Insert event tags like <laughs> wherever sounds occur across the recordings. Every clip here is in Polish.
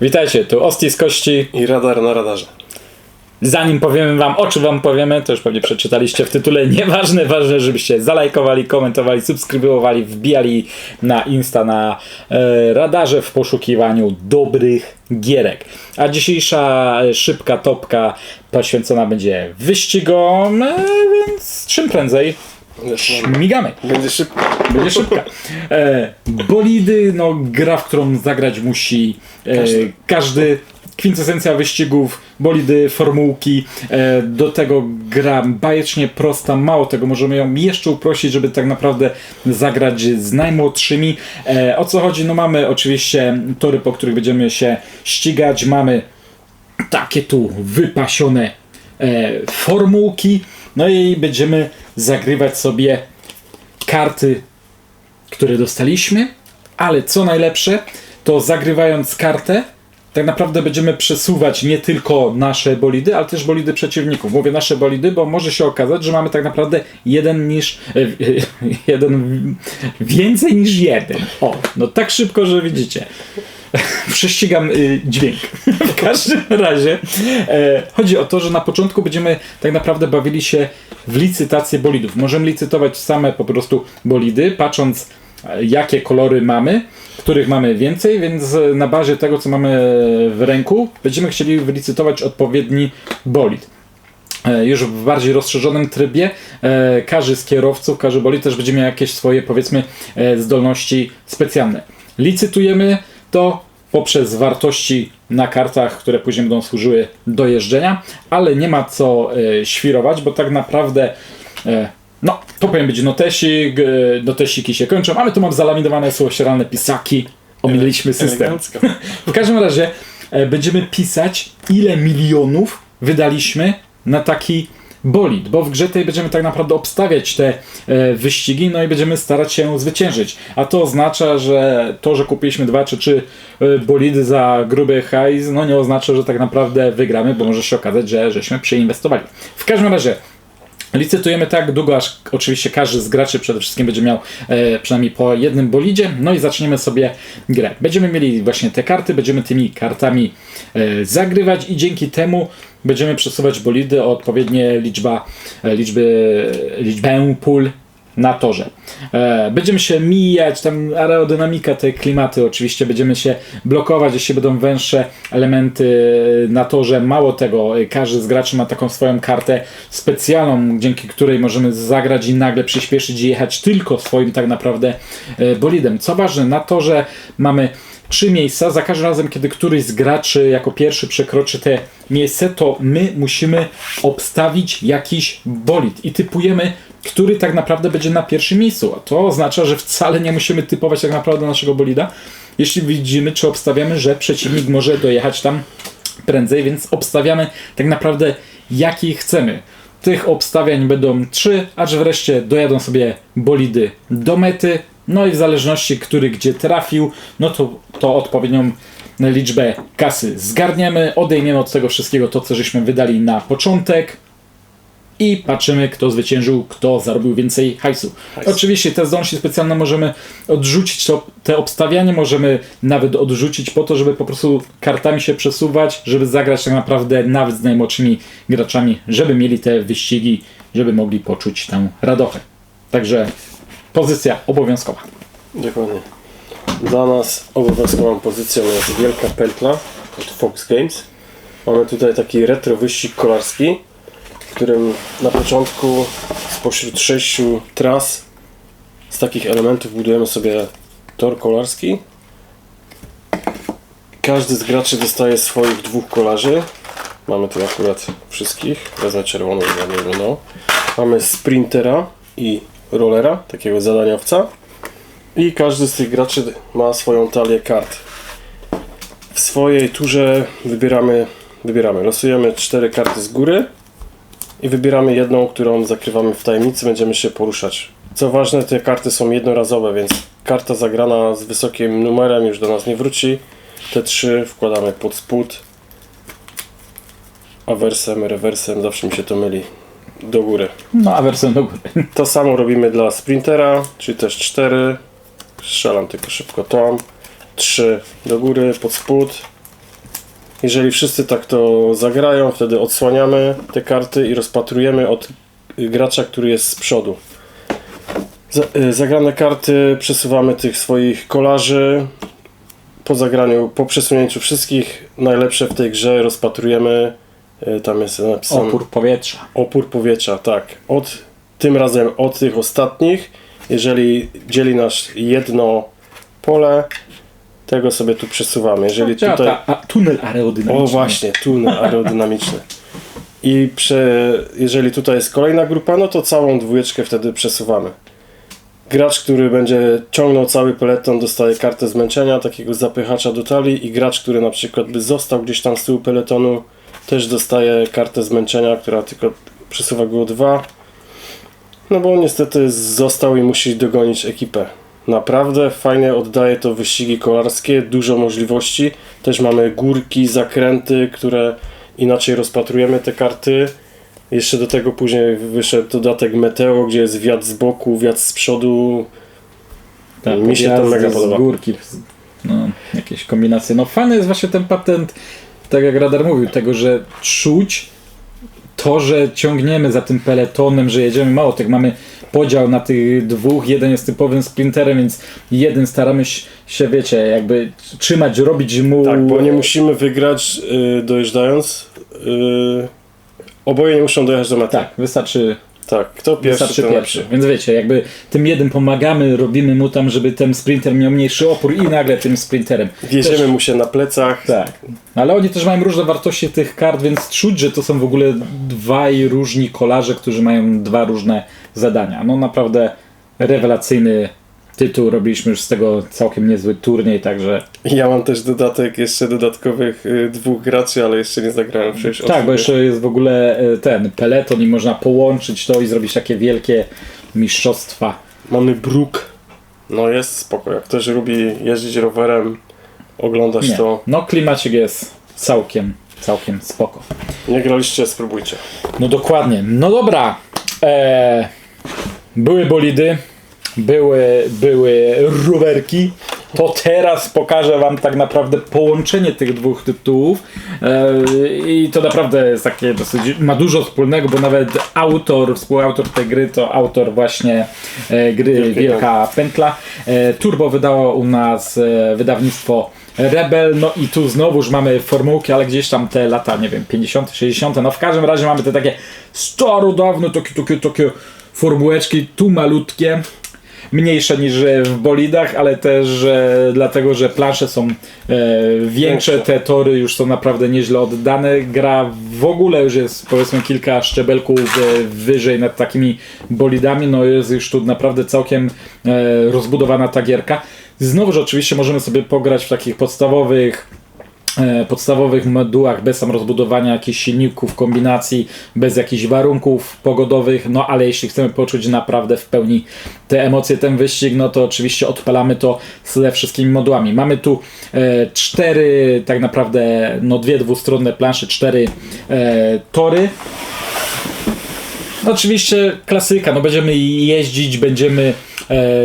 Witajcie, tu Osti z Kości. I radar na radarze. Zanim powiemy wam, o czym wam powiemy, to już pewnie przeczytaliście w tytule, nieważne, ważne, żebyście zalajkowali, komentowali, subskrybowali, wbijali na Insta, na e, radarze w poszukiwaniu dobrych gierek. A dzisiejsza e, szybka topka poświęcona będzie wyścigom, e, więc czym prędzej śmigamy. Będzie szybko. Będzie szybka. E, bolidy, no gra, w którą zagrać musi e, każdy. Każdy. Kwintesencja wyścigów, bolidy, formułki. E, do tego gra bajecznie prosta. Mało tego, możemy ją jeszcze uprościć, żeby tak naprawdę zagrać z najmłodszymi. E, o co chodzi? No mamy oczywiście tory, po których będziemy się ścigać. Mamy takie tu wypasione e, formułki. No i będziemy zagrywać sobie karty, które dostaliśmy, ale co najlepsze, to zagrywając kartę, tak naprawdę będziemy przesuwać nie tylko nasze bolidy, ale też bolidy przeciwników. Mówię nasze bolidy, bo może się okazać, że mamy tak naprawdę jeden niż e, <laughs> jeden więcej niż jeden. O, no tak szybko, że widzicie. <laughs> Prześcigam y, dźwięk. <laughs> W każdym razie e, chodzi o to, że na początku będziemy tak naprawdę bawili się w licytację bolidów. Możemy licytować same po prostu bolidy, patrząc jakie kolory mamy, których mamy więcej, więc na bazie tego, co mamy w ręku, będziemy chcieli wylicytować odpowiedni bolid. E, już w bardziej rozszerzonym trybie e, każdy z kierowców, każdy bolid też będzie miał jakieś swoje powiedzmy e, zdolności specjalne. Licytujemy to poprzez wartości na kartach, które później będą służyły do jeżdżenia, ale nie ma co świrować, bo tak naprawdę no, to powinien być notesik, notesiki się kończą, ale tu mam zalaminowane słościeralne pisaki, omyliliśmy system. Elegancko. <laughs> W każdym razie e, będziemy pisać, ile milionów wydaliśmy na taki bolid, bo w grze tej będziemy tak naprawdę obstawiać te e, wyścigi, no i będziemy starać się zwyciężyć. A to oznacza, że to, że kupiliśmy dwa czy trzy e, bolidy za gruby hajs, no nie oznacza, że tak naprawdę wygramy, bo może się okazać, że żeśmy przeinwestowali. W każdym razie Licytujemy tak długo, aż oczywiście każdy z graczy przede wszystkim będzie miał e, przynajmniej po jednym bolidzie. No i zaczniemy sobie grę. Będziemy mieli właśnie te karty, będziemy tymi kartami e, zagrywać i dzięki temu będziemy przesuwać bolidy o odpowiednie liczba, e, liczby, liczbę pól na torze. E, będziemy się mijać, tam aerodynamika, te klimaty oczywiście, będziemy się blokować, jeśli będą węższe elementy na torze. Mało tego, każdy z graczy ma taką swoją kartę specjalną, dzięki której możemy zagrać i nagle przyspieszyć i jechać tylko swoim tak naprawdę e, bolidem. Co ważne, na torze mamy trzy miejsca. Za każdym razem, kiedy któryś z graczy jako pierwszy przekroczy te miejsce, to my musimy obstawić jakiś bolid i typujemy, który tak naprawdę będzie na pierwszym miejscu. A to oznacza, że wcale nie musimy typować tak naprawdę naszego bolida, jeśli widzimy czy obstawiamy, że przeciwnik może dojechać tam prędzej, więc obstawiamy tak naprawdę jaki chcemy. Tych obstawiań będą trzy, aż wreszcie dojadą sobie bolidy do mety. No i w zależności, który gdzie trafił, no to, to odpowiednią liczbę kasy zgarniemy, odejmiemy od tego wszystkiego to, co żeśmy wydali na początek i patrzymy, kto zwyciężył, kto zarobił więcej hajsu. Oczywiście te zdolności specjalne możemy odrzucić, to, te obstawianie możemy nawet odrzucić po to, żeby po prostu kartami się przesuwać, żeby zagrać tak naprawdę nawet z najmłodszymi graczami, żeby mieli te wyścigi, żeby mogli poczuć tę radochę. Także pozycja obowiązkowa. Dokładnie. Dla nas obowiązkową pozycją jest wielka pętla od Fox Games. Mamy tutaj taki retro wyścig kolarski, w którym na początku spośród sześciu tras z takich elementów budujemy sobie tor kolarski. Każdy z graczy dostaje swoich dwóch kolarzy. Mamy tu akurat wszystkich. Wezmę czerwoną, żeby nie wyglądał. Mamy sprintera i rollera, takiego zadaniowca. I każdy z tych graczy ma swoją talię kart. W swojej turze wybieramy, wybieramy, losujemy cztery karty z góry i wybieramy jedną, którą zakrywamy w tajemnicy, będziemy się poruszać. Co ważne, te karty są jednorazowe, więc karta zagrana z wysokim numerem już do nas nie wróci. Te trzy wkładamy pod spód, awersem, rewersem, zawsze mi się to myli, do góry. No a wersję do góry. <laughs> To samo robimy dla sprintera, czyli też 4. Strzelam tylko szybko tam. 3 do góry, pod spód. Jeżeli wszyscy tak to zagrają, wtedy odsłaniamy te karty i rozpatrujemy od gracza, który jest z przodu. Y, zagrane karty przesuwamy tych swoich kolarzy. Po zagraniu, po przesunięciu wszystkich, najlepsze w tej grze rozpatrujemy. Y, Tam jest napisane Opór powietrza. opór powietrza, tak. Od, tym razem od tych ostatnich, jeżeli dzieli nas jedno pole, tego sobie tu przesuwamy. Jeżeli tutaj... ta, a, tunel aerodynamiczny. O właśnie, tunel aerodynamiczny. I prze, jeżeli tutaj jest kolejna grupa, no to całą dwójeczkę wtedy przesuwamy. Gracz, który będzie ciągnął cały peleton, dostaje kartę zmęczenia, takiego zapychacza do talii i gracz, który na przykład by został gdzieś tam z tyłu peletonu, też dostaje kartę zmęczenia, która tylko przesuwa go o dwa. No bo niestety został i musi dogonić ekipę. Naprawdę fajnie oddaje to wyścigi kolarskie, dużo możliwości. Też mamy górki, zakręty, które inaczej rozpatrujemy te karty. Jeszcze do tego później wyszedł dodatek Meteo, gdzie jest wiatr z boku, wiatr z przodu. Tak, Mi się to mega z podoba. górki, z- no, jakieś kombinacje. No fajny jest właśnie ten patent, tak jak Radar mówił, tego, że czuć to, że ciągniemy za tym peletonem, że jedziemy mało tych, mamy podział na tych dwóch, jeden jest typowym sprinterem, więc jeden staramy się- wiecie, jakby trzymać, robić mu... Tak, bo nie musimy wygrać y, dojeżdżając. Y, oboje nie muszą dojechać do mety. Tak, wystarczy Tak, kto pierwszy, Wystarczy ten pierwszy. lepszy. Więc wiecie, jakby tym jednym pomagamy, robimy mu tam, żeby ten sprinter miał mniejszy opór i nagle tym sprinterem. Wjedziemy Też- mu się na plecach. Tak. Ale oni też mają różne wartości tych kart, więc czuć, że to są w ogóle dwaj różni kolarze, którzy mają dwa różne zadania. No naprawdę rewelacyjny tytuł. Robiliśmy już z tego całkiem niezły turniej, także Ja mam też dodatek, jeszcze dodatkowych y, dwóch graczy, ale jeszcze nie zagrałem 6 tak, bo jeszcze jest w ogóle e, ten peleton i można połączyć to i zrobić takie wielkie mistrzostwa. Mamy bruk. No jest spoko. Jak ktoś lubi jeździć rowerem, oglądać Nie. to. No klimacik jest całkiem, całkiem spoko. Nie graliście, spróbujcie. No dokładnie. No dobra. E, były bolidy, były, były rowerki. To teraz pokażę Wam tak naprawdę połączenie tych dwóch tytułów. E, I to naprawdę jest takie dosyć. ma dużo wspólnego, bo nawet autor, współautor tej gry to autor właśnie e, gry Wielka Pętla. E, Turbo wydało u nas wydawnictwo Rebel, no i tu znowuż mamy formułki, ale gdzieś tam te lata, nie wiem, 50, 60, no w każdym razie mamy te takie starodawne, takie, takie, takie formułeczki, tu malutkie, mniejsze niż w bolidach, ale też dlatego, że plansze są e, większe, te tory już są naprawdę nieźle oddane. Gra w ogóle już jest powiedzmy kilka szczebelków e, wyżej nad takimi bolidami, no jest już tu naprawdę całkiem e, rozbudowana ta gierka. Znowuż oczywiście możemy sobie pograć w takich podstawowych podstawowych modułach bez tam rozbudowania jakichś silników, kombinacji, bez jakichś warunków pogodowych, no ale jeśli chcemy poczuć naprawdę w pełni te emocje, ten wyścig, no to oczywiście odpalamy to ze wszystkimi modułami. Mamy tu e, cztery, tak naprawdę, no dwie dwustronne plansze, cztery e, tory. No oczywiście klasyka, no będziemy jeździć, będziemy e,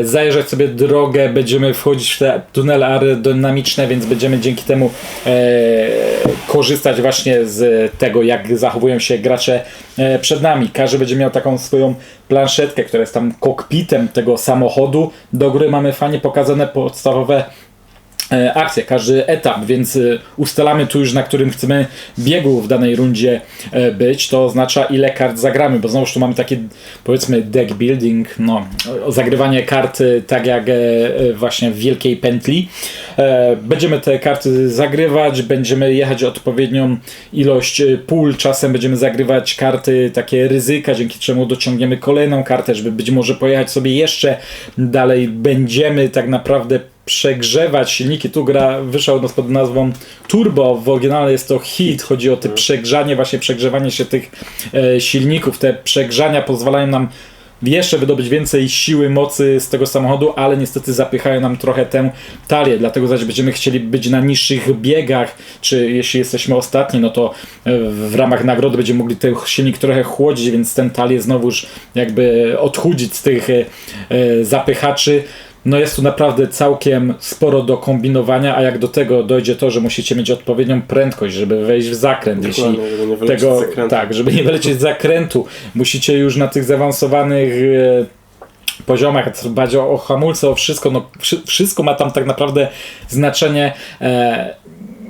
zajeżdżać sobie drogę, będziemy wchodzić w te tunele aerodynamiczne, więc będziemy dzięki temu e, korzystać właśnie z tego, jak zachowują się gracze e, przed nami. Każdy będzie miał taką swoją planszetkę, która jest tam kokpitem tego samochodu. Do góry mamy fajnie pokazane podstawowe e, akcję, każdy etap, więc e, ustalamy tu już na którym chcemy biegu w danej rundzie e, być, to oznacza ile kart zagramy, bo znowuż tu mamy takie powiedzmy deck building, no zagrywanie kart e, tak jak e, e, właśnie w wielkiej pętli. E, Będziemy te karty zagrywać, będziemy jechać odpowiednią ilość e, pól, czasem będziemy zagrywać karty takie ryzyka, dzięki czemu dociągniemy kolejną kartę, żeby być może pojechać sobie jeszcze dalej. Będziemy tak naprawdę przegrzewać silniki. Tu gra wyszła u nas pod nazwą Turbo. W oryginale jest to hit. Chodzi o te przegrzanie, właśnie przegrzewanie się tych e, silników. Te przegrzania pozwalają nam jeszcze wydobyć więcej siły, mocy z tego samochodu, ale niestety zapychają nam trochę tę talię. Dlatego zaś będziemy chcieli być na niższych biegach, czy jeśli jesteśmy ostatni, no to e, w ramach nagrody będziemy mogli ten silnik trochę chłodzić, więc ten talię znowuż jakby odchudzić z tych e, e, zapychaczy. No jest tu naprawdę całkiem sporo do kombinowania, a jak do tego dojdzie to, że musicie mieć odpowiednią prędkość, żeby wejść w zakręt, jeśli Dokładnie, żeby nie wylecieć tego, tak, żeby nie wylecieć z zakrętu, musicie już na tych zaawansowanych e, poziomach o, o hamulce, o wszystko, no wszy, wszystko ma tam tak naprawdę znaczenie. E,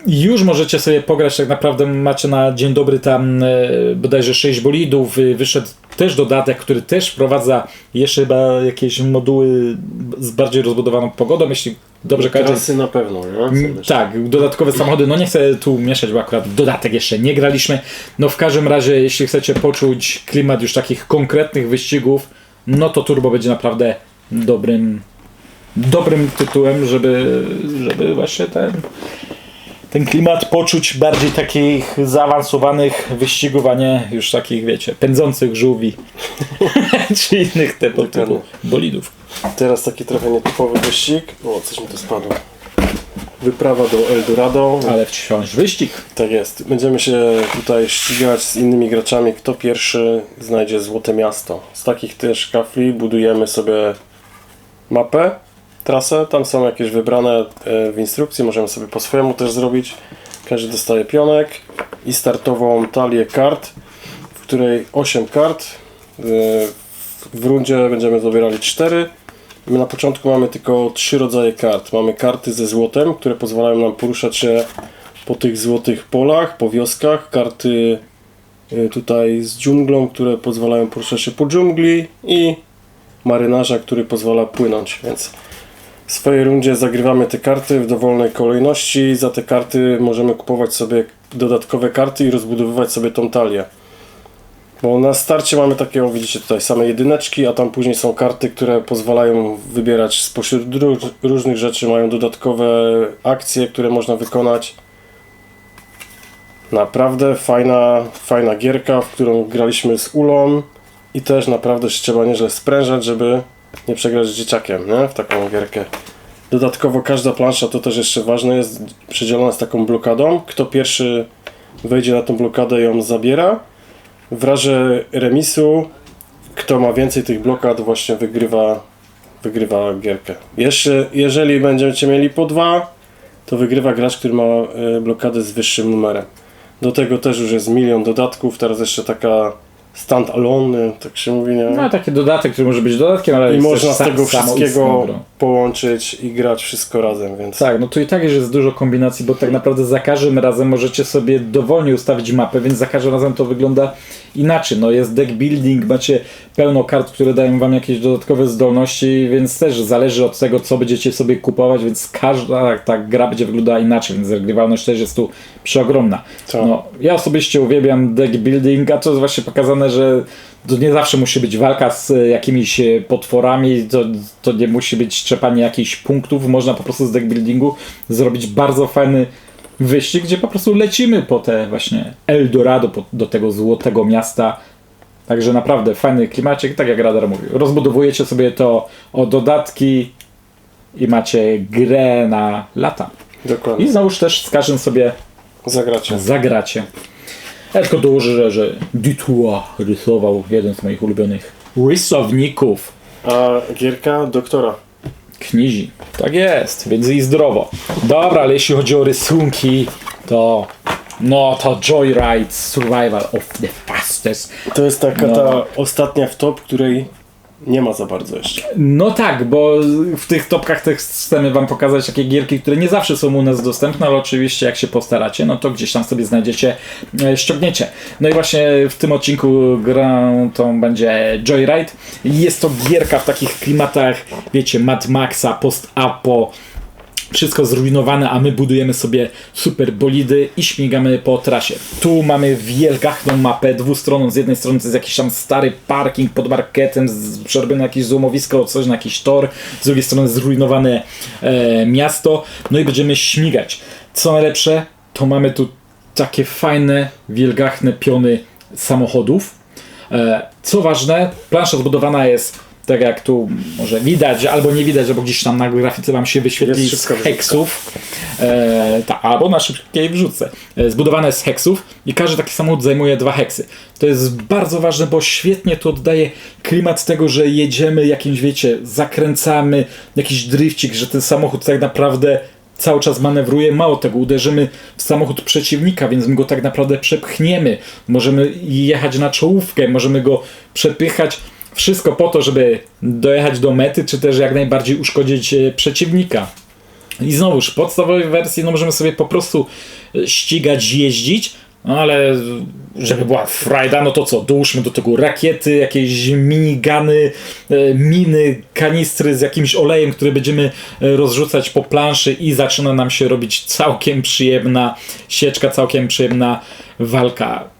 już możecie sobie pograć, tak naprawdę macie na dzień dobry tam e, bodajże 6 bolidów, y, wyszedł też dodatek, który też wprowadza jeszcze chyba jakieś moduły z bardziej rozbudowaną pogodą, jeśli dobrze kojarzę. Trasy na pewno, nie? Mm. Tak, dodatkowe samochody. No nie chcę tu mieszać, bo akurat dodatek jeszcze nie graliśmy. No w każdym razie, jeśli chcecie poczuć klimat już takich konkretnych wyścigów, no to Turbo będzie naprawdę dobrym dobrym tytułem, żeby, żeby właśnie ten ten klimat poczuć bardziej takich zaawansowanych wyścigów, a nie już takich, wiecie, pędzących żółwi <laughs> czy innych typu, typu bolidów. Teraz taki trochę nietypowy wyścig. O, coś mi tu spadło. Wyprawa do Eldorado. Ale wciąż wyścig. Tak jest. Będziemy się tutaj ścigać z innymi graczami, kto pierwszy znajdzie złote miasto. Z takich też kafli budujemy sobie mapę, trasę. Tam są jakieś wybrane e, w instrukcji, możemy sobie po swojemu też zrobić. Każdy dostaje pionek i startową talię kart, w której 8 kart. E, W rundzie będziemy dobierali 4. My na początku mamy tylko trzy rodzaje kart. Mamy karty ze złotem, które pozwalają nam poruszać się po tych złotych polach, po wioskach, karty y, tutaj z dżunglą, które pozwalają poruszać się po dżungli i marynarza, który pozwala płynąć, więc w swojej rundzie zagrywamy te karty w dowolnej kolejności. Za te karty możemy kupować sobie dodatkowe karty i rozbudowywać sobie tą talię. Bo na starcie mamy takie, o, widzicie tutaj, same jedyneczki, a tam później są karty, które pozwalają wybierać spośród różnych rzeczy, mają dodatkowe akcje, które można wykonać. Naprawdę fajna, fajna gierka, w którą graliśmy z Ulą i też naprawdę się trzeba nieźle sprężać, żeby nie przegrać z dzieciakiem, nie? W taką gierkę. Dodatkowo każda plansza, to też jeszcze ważne, jest przedzielona z taką blokadą. Kto pierwszy wejdzie na tą blokadę ją zabiera. W razie remisu, kto ma więcej tych blokad właśnie wygrywa, wygrywa gierkę. Jeszcze, jeżeli będziecie mieli po dwa, to wygrywa gracz, który ma e, blokadę z wyższym numerem. Do tego też już jest milion dodatków, teraz jeszcze taka stand alone, tak się mówi, nie? No taki dodatek, który może być dodatkiem, ale I można z tego wszystkiego połączyć i grać wszystko razem, więc Tak, no tu i tak jest dużo kombinacji, bo tak naprawdę za każdym razem możecie sobie dowolnie ustawić mapę, więc za każdym razem to wygląda inaczej. No jest deck building, macie pełno kart, które dają wam jakieś dodatkowe zdolności, więc też zależy od tego, co będziecie sobie kupować, więc każda ta gra będzie wyglądała inaczej, więc regrywalność też jest tu przeogromna. Tak. No, ja osobiście uwielbiam deck building, a to jest właśnie pokazane, że to nie zawsze musi być walka z e, jakimiś e, potworami, to, to nie musi być trzepanie jakichś punktów, można po prostu z deck buildingu zrobić bardzo fajny wyścig, gdzie po prostu lecimy po te właśnie Eldorado, po, do tego złotego miasta. Także naprawdę fajny klimacik, tak jak Radar mówił. Rozbudowujecie sobie to o dodatki i macie grę na lata. dokładnie. I znowuż też z każdym sobie Zagracie. zagracie. Ja tylko dołożę, że Dutour rysował jeden z moich ulubionych rysowników A gierka doktora. knizi. Tak jest, więc i zdrowo. Dobra, ale jeśli chodzi o rysunki, to no to Joyride Survival of the Fastest. To jest taka No. ta ostatnia w top, której nie ma za bardzo jeszcze. No tak, bo w tych topkach też chcemy wam pokazać takie gierki, które nie zawsze są u nas dostępne, ale oczywiście jak się postaracie, no to gdzieś tam sobie znajdziecie, e, ściągniecie. No i właśnie w tym odcinku grą tą będzie Joyride. Jest to gierka w takich klimatach, wiecie, Mad Maxa, post-apo, wszystko zrujnowane, a my budujemy sobie super bolidy i śmigamy po trasie. Tu mamy wielgachną mapę dwustronną. Z jednej strony to jest jakiś tam stary parking pod marketem, przerobione jakieś złomowisko, coś na jakiś tor. Z drugiej strony zrujnowane e, miasto. No i będziemy śmigać. Co najlepsze, to mamy tu takie fajne, wielgachne piony samochodów. E, Co ważne, plansza zbudowana jest tak jak tu może widać, albo nie widać, albo gdzieś tam na grafice wam się wyświetli z heksów. E, ta, albo na szybkiej wrzucę. E, zbudowane z heksów i każdy taki samochód zajmuje dwa heksy. To jest bardzo ważne, bo świetnie to oddaje klimat tego, że jedziemy jakimś, wiecie, zakręcamy jakiś drifcik, że ten samochód tak naprawdę cały czas manewruje. Mało tego, uderzymy w samochód przeciwnika, więc my go tak naprawdę przepchniemy. Możemy jechać na czołówkę, możemy go przepychać. Wszystko po to, żeby dojechać do mety, czy też jak najbardziej uszkodzić e, przeciwnika. I znowuż, w podstawowej wersji no możemy sobie po prostu e, ścigać, jeździć, no ale żeby była frajda, no to co, dołóżmy do tego rakiety, jakieś minigany, e, miny, kanistry z jakimś olejem, który będziemy e, rozrzucać po planszy i zaczyna nam się robić całkiem przyjemna sieczka, całkiem przyjemna walka.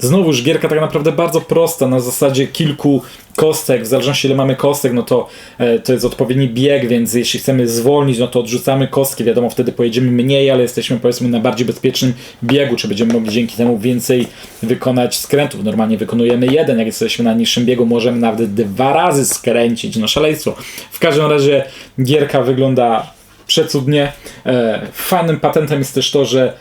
Znowuż gierka tak naprawdę bardzo prosta, na zasadzie kilku kostek, w zależności ile mamy kostek, no to e, to jest odpowiedni bieg, więc jeśli chcemy zwolnić, no to odrzucamy kostki, wiadomo, wtedy pojedziemy mniej, ale jesteśmy powiedzmy na bardziej bezpiecznym biegu, czy będziemy mogli dzięki temu więcej wykonać skrętów. Normalnie wykonujemy jeden, jak jesteśmy na niższym biegu, możemy nawet dwa razy skręcić, no szaleństwo. W każdym razie gierka wygląda przecudnie. E, fajnym patentem jest też to, że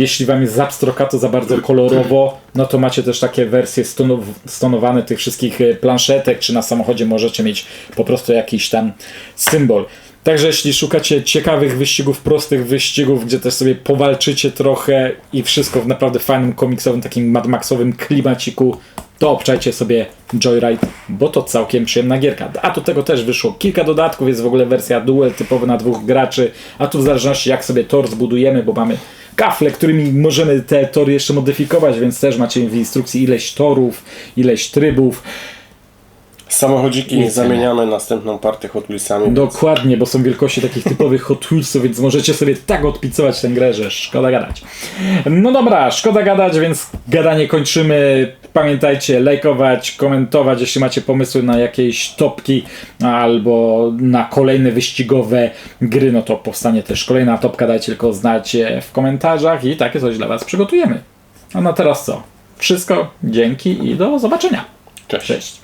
jeśli wam jest zapstrokato za bardzo kolorowo, no to macie też takie wersje stonow- stonowane tych wszystkich e, planszetek, czy na samochodzie możecie mieć po prostu jakiś tam symbol. Także jeśli szukacie ciekawych wyścigów, prostych wyścigów, gdzie też sobie powalczycie trochę i wszystko w naprawdę fajnym, komiksowym, takim Mad Maxowym klimaciku, to obczajcie sobie Joyride, bo to całkiem przyjemna gierka. A do tego też wyszło kilka dodatków, jest w ogóle wersja duel typowa na dwóch graczy, a tu w zależności jak sobie tor zbudujemy, bo mamy kafle, którymi możemy te tory jeszcze modyfikować, więc też macie w instrukcji ileś torów, ileś trybów. Samochodziki Nie zamieniamy następną partię Hot Wheelsami. Dokładnie, bo są wielkości takich typowych Hot Wheelsów, więc możecie sobie tak odpicować tę grę, że szkoda gadać. No dobra, szkoda gadać, więc gadanie kończymy. Pamiętajcie, lajkować, komentować, jeśli macie pomysły na jakieś topki albo na kolejne wyścigowe gry, no to powstanie też kolejna topka, dajcie tylko znać w komentarzach i takie coś dla Was przygotujemy. A na teraz co? Wszystko, dzięki i do zobaczenia. Cześć. Cześć.